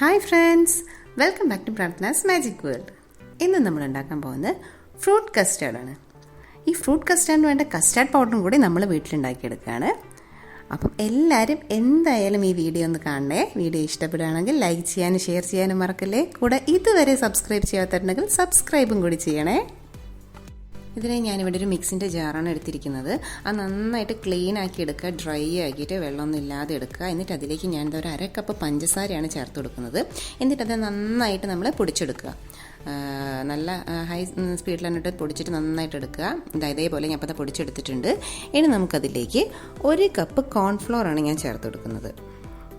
Hi friends welcome back to പ്രാർത്ഥനാസ് magic world ഇന്ന് നമ്മൾ ഉണ്ടാക്കാൻ പോകുന്നത് ഫ്രൂട്ട് കസ്റ്റാർഡാണ് ഈ ഫ്രൂട്ട് കസ്റ്റാർഡിന് വേണ്ട കസ്റ്റാർഡ് പൗഡറും കൂടി നമ്മൾ വീട്ടിലുണ്ടാക്കിയെടുക്കുകയാണ്. അപ്പം എല്ലാവരും എന്തായാലും ഈ വീഡിയോ ഒന്ന് കാണണേ. വീഡിയോ ഇഷ്ടപ്പെടുകയാണെങ്കിൽ ലൈക്ക് ചെയ്യാനും ഷെയർ ചെയ്യാനും മറക്കല്ലേ. കൂടെ ഇതുവരെ സബ്സ്ക്രൈബ് ചെയ്യാത്തിട്ടുണ്ടെങ്കിൽ സബ്സ്ക്രൈബും കൂടി ചെയ്യണേ. ഇതിനെ ഞാനിവിടെ ഒരു മിക്സിന്റെ ജാറാണ് എടുത്തിരിക്കുന്നത്. അത് നന്നായിട്ട് ക്ലീൻ ആക്കി എടുക്കുക ഡ്രൈ ആക്കിയിട്ട് വെള്ളമൊന്നും ഇല്ലാതെ എടുക്കുക. എന്നിട്ട് അതിലേക്ക് ഞാൻ ഒരു അര കപ്പ് പഞ്ചസാരയാണ് ചേർത്ത് കൊടുക്കുന്നത്. എന്നിട്ട് അത് നന്നായിട്ട് നമ്മൾ പൊടിച്ചെടുക്കുക. നല്ല ഹൈ സ്പീഡിൽ എന്നിട്ട് പൊടിച്ചിട്ട് നന്നായിട്ട് എടുക്കുക. ഇതേപോലെ ഞാൻ അപ്പോൾ പൊടിച്ചെടുത്തിട്ടുണ്ട്. ഇനി നമുക്കതിലേക്ക് ഒരു കപ്പ് കോൺഫ്ലോർ ആണ് ഞാൻ ചേർത്ത് കൊടുക്കുന്നത്.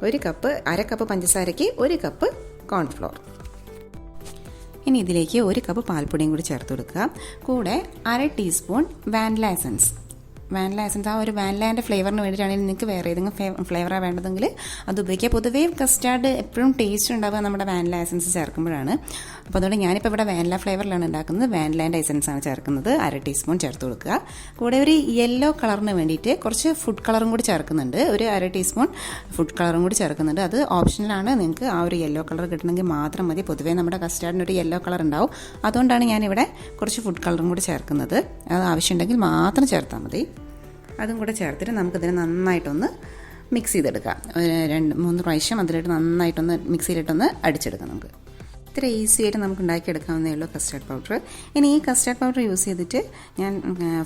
ഒരു കപ്പ് അര കപ്പ് പഞ്ചസാരയ്ക്ക് ഒരു കപ്പ് കോൺഫ്ലോർ ഇനി ഇതിലേക്ക് ഒരു കപ്പ് പാൽപ്പൊടിയും കൂടി ചേർത്ത് കൊടുക്കുക. കൂടെ അര teaspoon vanilla essence vanilla essence ആ ഒരു വാനിലേന്റെ ഫ്ലേവറിന് വേണ്ടിയിട്ടാണെങ്കിൽ നിങ്ങൾക്ക് വേറെ ഏതെങ്കിലും ഫ്ലേവറാണ് വേണ്ടതെങ്കിൽ അത് ഉപയോഗിക്കുക. പൊതുവേ കസ്റ്റാർഡ് എപ്പോഴും ടേസ്റ്റ് ഉണ്ടാവുക നമ്മുടെ വാനില എസൻസ് ചേർക്കുമ്പോഴാണ്. അപ്പോൾ അതുകൊണ്ട് ഞാനിപ്പോൾ ഇവിടെ വാനില ഫ്ലേവറിലാണ് ഉണ്ടാക്കുന്നത്. വാനിലേന്റെ എസൻസ് ആണ് ചേർക്കുന്നത്. അര ടീസ്പൂൺ ചേർത്ത് കൊടുക്കുക. കൂടെ ഒരു യെല്ലോ കളറിന് വേണ്ടിയിട്ട് കുറച്ച് ഫുഡ് കളറും കൂടി ചേർക്കുന്നുണ്ട്. ഒരു അര ടീസ്പൂൺ ഫുഡ് കളറും കൂടി ചേർക്കുന്നുണ്ട്. അത് ഓപ്ഷനിലാണ് നിങ്ങൾക്ക് ആ ഒരു യെല്ലോ കളർ കിട്ടണമെങ്കിൽ മാത്രം മതി. പൊതുവേ നമ്മുടെ കസ്റ്റാർഡിന് ഒരു യെല്ലോ കളർ ഉണ്ടാവും. അതുകൊണ്ടാണ് ഞാനിവിടെ കുറച്ച് ഫുഡ് കളറും കൂടി ചേർക്കുന്നത്. അത് ആവശ്യമുണ്ടെങ്കിൽ മാത്രം ചേർത്താൽ മതി. അതും കൂടെ ചേർത്തിട്ട് നമുക്കിതിനെ നന്നായിട്ടൊന്ന് മിക്സ് ചെയ്തെടുക്കാം. രണ്ട് മൂന്ന് പ്രാവശ്യം അതിലിട്ട് നന്നായിട്ടൊന്ന് മിക്സിയിലിട്ടൊന്ന് അടിച്ചെടുക്കാം നമുക്ക്. ഇത്ര ഈസി ആയിട്ട് നമുക്ക് ഉണ്ടാക്കിയെടുക്കാവുന്നേ ഉള്ളൂ കസ്റ്റാർഡ് പൗഡർ ഇനി ഈ കസ്റ്റാർഡ് പൗഡർ യൂസ് ചെയ്തിട്ട് ഞാൻ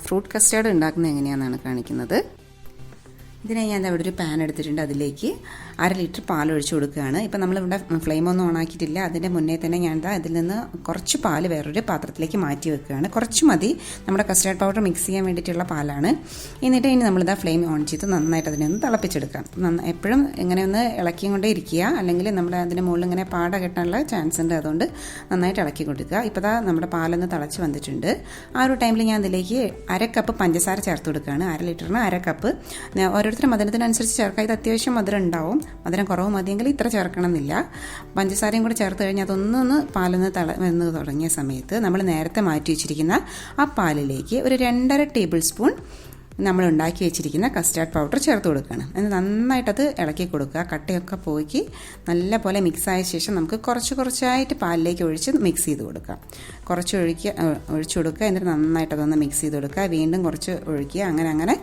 ഫ്രൂട്ട് കസ്റ്റാർഡ് ഉണ്ടാക്കുന്നത് എങ്ങനെയാണെന്നാണ് കാണിക്കുന്നത്. ഇതിനെ ഞാൻ അവിടെ ഒരു പാൻ എടുത്തിട്ടുണ്ട് അതിലേക്ക്. അര ലിറ്റർ പാൽ ഒഴിച്ചു കൊടുക്കുകയാണ്. ഇപ്പം നമ്മളിവിടെ ഫ്ലെയിം ഒന്നും ഓണാക്കിയിട്ടില്ല അതിന്റെ മുന്നേ തന്നെ ഞാൻ ഇതിൽ നിന്ന് കുറച്ച് പാൽ വേറൊരു പാത്രത്തിലേക്ക് മാറ്റി വെക്കുകയാണ്. കുറച്ച് മതി. നമ്മുടെ കസ്റ്റാർഡ് പൗഡർ മിക്സ് ചെയ്യാൻ വേണ്ടിയിട്ടുള്ള പാലാണ്. എന്നിട്ട് ഇനി നമ്മളിതാ ഫ്ലെയിം ഓൺ ചെയ്ത് നന്നായിട്ട് അതിനെ ഒന്ന് തിളപ്പിച്ചെടുക്കാം. എപ്പോഴും ഇങ്ങനെ ഒന്ന് ഇളക്കിയും കൊണ്ടേ ഇരിക്കുക. അല്ലെങ്കിൽ നമ്മൾ അതിന്റെ മുകളിൽ ഇങ്ങനെ പാട കെട്ടാനുള്ള ചാൻസ് ഉണ്ട്. അതുകൊണ്ട് നന്നായിട്ട് ഇളക്കി കൊടുക്കുക. ഇപ്പോൾ ദാ നമ്മുടെ പാലൊന്ന് തിളച്ച് വന്നിട്ടുണ്ട്. ആ ഒരു ടൈമിൽ ഞാൻ അതിലേക്ക് അര കപ്പ് പഞ്ചസാര ചേർത്ത് കൊടുക്കുകയാണ്. അര ലിറ്ററിന് അര കപ്പ് ഓരോരുത്തരും മധുരത്തിനനുസരിച്ച് ചേർക്കുക. ഇത് അത്യാവശ്യം മധുരം ഉണ്ടാവും. മധുരം കുറവ് മതിയെങ്കിൽ ഇത്ര ചേർക്കണം എന്നില്ല പഞ്ചസാരയും കൂടെ ചേർത്ത് കഴിഞ്ഞാൽ അതൊന്നൊന്ന് പാലൊന്ന് തള വന്ന് തുടങ്ങിയ സമയത്ത് നമ്മൾ നേരത്തെ മാറ്റി വെച്ചിരിക്കുന്ന ആ പാലിലേക്ക് ഒരു രണ്ടര ടേബിൾ സ്പൂൺ നമ്മൾ ഉണ്ടാക്കി വെച്ചിരിക്കുന്ന കസ്റ്റാർഡ് പൗഡർ ചേർത്ത് കൊടുക്കുകയാണ്. എന്നിട്ട് നന്നായിട്ടത് ഇളക്കി കൊടുക്കുക. കട്ടയൊക്കെ പോയി നല്ല പോലെ മിക്സായ ശേഷം നമുക്ക് കുറച്ച് കുറച്ചായിട്ട് പാലിലേക്ക് ഒഴിച്ച് മിക്സ് ചെയ്ത് കൊടുക്കുക. കുറച്ച് ഒഴിക്കുക ഒഴിച്ചു കൊടുക്കുക. എന്നിട്ട് നന്നായിട്ട് അതൊന്ന് മിക്സ് ചെയ്ത് കൊടുക്കുക. വീണ്ടും കുറച്ച് ഒഴിക്കുക. അങ്ങനെ അങ്ങനെ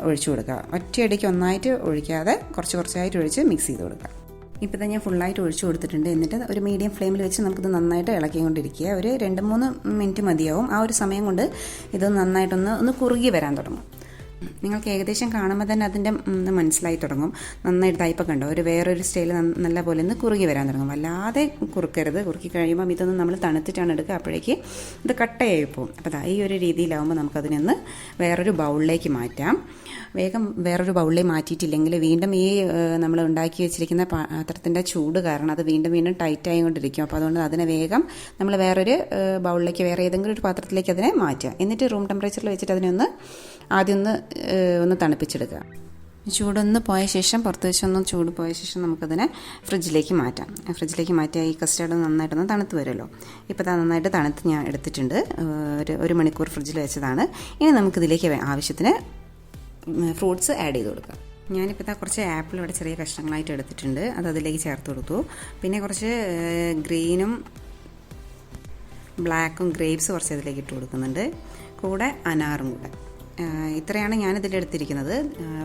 ഒഴിച്ചു കൊടുക്കുക. ഒറ്റയടിക്ക് ഒന്നായിട്ട് ഒഴിക്കാതെ കുറച്ച് കുറച്ചായിട്ട് ഒഴിച്ച് മിക്സ് ചെയ്ത് കൊടുക്കുക. ഇപ്പോൾ തന്നെ ഞാൻ ഫുള്ളായിട്ട് ഒഴിച്ചു കൊടുത്തിട്ടുണ്ട്. എന്നിട്ട് ഒരു മീഡിയം ഫ്ലെയിമിൽ വെച്ച് നമുക്കിത് നന്നായിട്ട് ഇളക്കിക്കൊണ്ടിരിക്കുക. ഒരു രണ്ട് മൂന്ന് മിനിറ്റ് മതിയാവും. ആ ഒരു സമയം കൊണ്ട് ഇത് നന്നായിട്ടൊന്ന് ഒന്ന് കുറുകി വരാൻ തുടങ്ങും. നിങ്ങൾക്ക് ഏകദേശം കാണുമ്പോൾ തന്നെ അതിന്റെ മനസ്സിലായി തുടങ്ങും. നന്നായിട്ട് തയ്പ്പൊക്കെ ഉണ്ട് ഒരു വേറൊരു സ്റ്റൈൽ നല്ല പോലെ ഒന്ന് കുറുകി വരാൻ തുടങ്ങും. വല്ലാതെ കുറുക്കരുത്. കുറുക്കി കഴിയുമ്പം ഇതൊന്നും നമ്മൾ തണുത്തിട്ടാണ് എടുക്കുക. അപ്പോഴേക്ക് ഇത് കട്ടയായി പോകും. അപ്പോൾ ഈ ഒരു രീതിയിലാവുമ്പോൾ നമുക്കതിനൊന്ന് വേറൊരു ബൗളിലേക്ക് മാറ്റാം. വേഗം വേറൊരു ബൗളിലേക്ക് മാറ്റിയിട്ടില്ലെങ്കിൽ വീണ്ടും ഈ നമ്മൾ ഉണ്ടാക്കി വെച്ചിരിക്കുന്ന പാത്രത്തിന്റെ ചൂട് കാരണം അത് വീണ്ടും വീണ്ടും ടൈറ്റ് ആയിക്കൊണ്ടിരിക്കും. അപ്പോൾ അതുകൊണ്ട് അതിനെ വേഗം നമ്മൾ വേറൊരു ബൗളിലേക്ക് വേറെ ഏതെങ്കിലും ഒരു പാത്രത്തിലേക്ക് അതിനെ മാറ്റുക. എന്നിട്ട് റൂം ടെമ്പറേച്ചറിൽ വെച്ചിട്ട് അതിനൊന്ന് ആദ്യം ഒന്ന് ഒന്ന് തണുപ്പിച്ചെടുക്കുക. ചൂടൊന്ന് പോയ ശേഷം പുറത്ത് വെച്ചൊന്ന് ചൂട് പോയ ശേഷം നമുക്കതിനെ ഫ്രിഡ്ജിലേക്ക് മാറ്റാം. ഫ്രിഡ്ജിലേക്ക് മാറ്റിയാൽ ഈ കസ്റ്റാർഡ് നന്നായിട്ടൊന്ന് തണുത്ത് വരുമല്ലോ. ഇപ്പോൾ നന്നായിട്ട് തണുത്ത് ഞാൻ എടുത്തിട്ടുണ്ട്. ഒരു ഒരു മണിക്കൂർ ഫ്രിഡ്ജിൽ വെച്ചതാണ്. ഇനി നമുക്കിതിലേക്ക് ആവശ്യത്തിന് ഫ്രൂട്ട്സ് ആഡ് ചെയ്ത് കൊടുക്കാം. ഞാനിപ്പോൾ ഇതാ കുറച്ച് ആപ്പിൾ ഇവിടെ ചെറിയ കഷ്ണങ്ങളായിട്ട് എടുത്തിട്ടുണ്ട്. അത് അതിലേക്ക് ചേർത്ത് കൊടുത്തു. പിന്നെ കുറച്ച് ഗ്രീനും ബ്ലാക്കും ഗ്രേപ്സ് കുറച്ച് അതിലേക്ക് ഇട്ട് കൊടുക്കുന്നുണ്ട്. കൂടെ അനാറും കൂടെ. ഇത്രയാണ് ഞാനിതിൽ എടുത്തിരിക്കുന്നത്.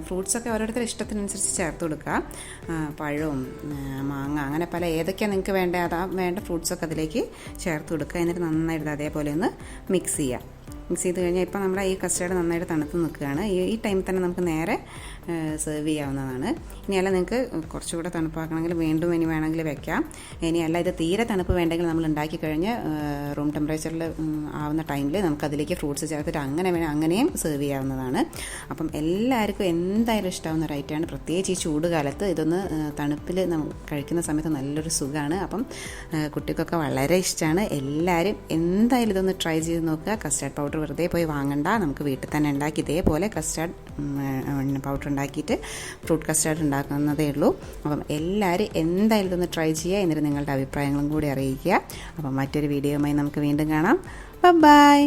ഫ്രൂട്ട്സൊക്കെ ഓരോരുത്തരുടെ ഇഷ്ടത്തിനനുസരിച്ച് ചേർത്ത് കൊടുക്കുക. പഴവും മാങ്ങ അങ്ങനെ പല ഏതൊക്കെയാണ് നിങ്ങൾക്ക് വേണ്ട അതാ വേണ്ട ഫ്രൂട്ട്സൊക്കെ അതിലേക്ക് ചേർത്ത് കൊടുക്കുക. എന്നിട്ട് നന്നായിട്ട് അതേപോലെ ഒന്ന് മിക്സ് ചെയ്യുക. മിക്സ് ചെയ്ത് കഴിഞ്ഞാൽ ഇപ്പോൾ നമ്മുടെ ഈ കസ്റ്റേർഡ് നന്നായിട്ട് തണുത്ത് നിൽക്കുകയാണ്. ഈ ടൈമിൽ തന്നെ നമുക്ക് നേരെ സെർവ് ചെയ്യാവുന്നതാണ്. ഇനിയല്ല നിങ്ങൾക്ക് കുറച്ചുകൂടെ തണുപ്പാക്കണമെങ്കിൽ വീണ്ടും ഇനി വേണമെങ്കിൽ വെക്കാം. ഇനിയല്ല ഇത് തീരെ തണുപ്പ് വേണ്ടെങ്കിൽ നമ്മൾ ഉണ്ടാക്കി കഴിഞ്ഞ് റൂം ടെമ്പറേച്ചറിൽ ആവുന്ന ടൈമിൽ നമുക്ക് അതിലേക്ക് ഫ്രൂട്ട്സ് ചേർത്തിട്ട് അങ്ങനെ വേണം അങ്ങനെയും സെർവ് ചെയ്യാവുന്നതാണ്. അപ്പം എല്ലാവർക്കും എന്തായാലും ഇഷ്ടമാവുന്ന ഒരു ഐറ്റമാണ് പ്രത്യേകിച്ച് ഈ ചൂട് കാലത്ത് ഇതൊന്ന് തണുപ്പിൽ കഴിക്കുന്ന സമയത്ത് നല്ലൊരു സുഖമാണ് അപ്പം കുട്ടികൾക്കൊക്കെ വളരെ ഇഷ്ടമാണ് എല്ലാവരും എന്തായാലും ഇതൊന്ന് ട്രൈ ചെയ്ത് നോക്കുക. കസ്റ്റാർഡ് പൗഡർ വെറുതെ പോയി വാങ്ങണ്ട. നമുക്ക് വീട്ടിൽ തന്നെ ഉണ്ടാക്കി ഇതേപോലെ കസ്റ്റാർഡ് പൗഡർ ഉണ്ടാക്കിയിട്ട് ഫ്രൂട്ട് കസ്റ്റാർഡ് ഉണ്ടാക്കുന്നതേ ഉള്ളൂ. അപ്പം എല്ലാവരും എന്തായാലും ഇതൊന്ന് ട്രൈ ചെയ്യുക. എന്നിട്ട് നിങ്ങളുടെ അഭിപ്രായങ്ങളും കൂടി അറിയിക്കുക. അപ്പം മറ്റൊരു വീഡിയോയുമായി നമുക്ക് വീണ്ടും കാണാം. ബൈ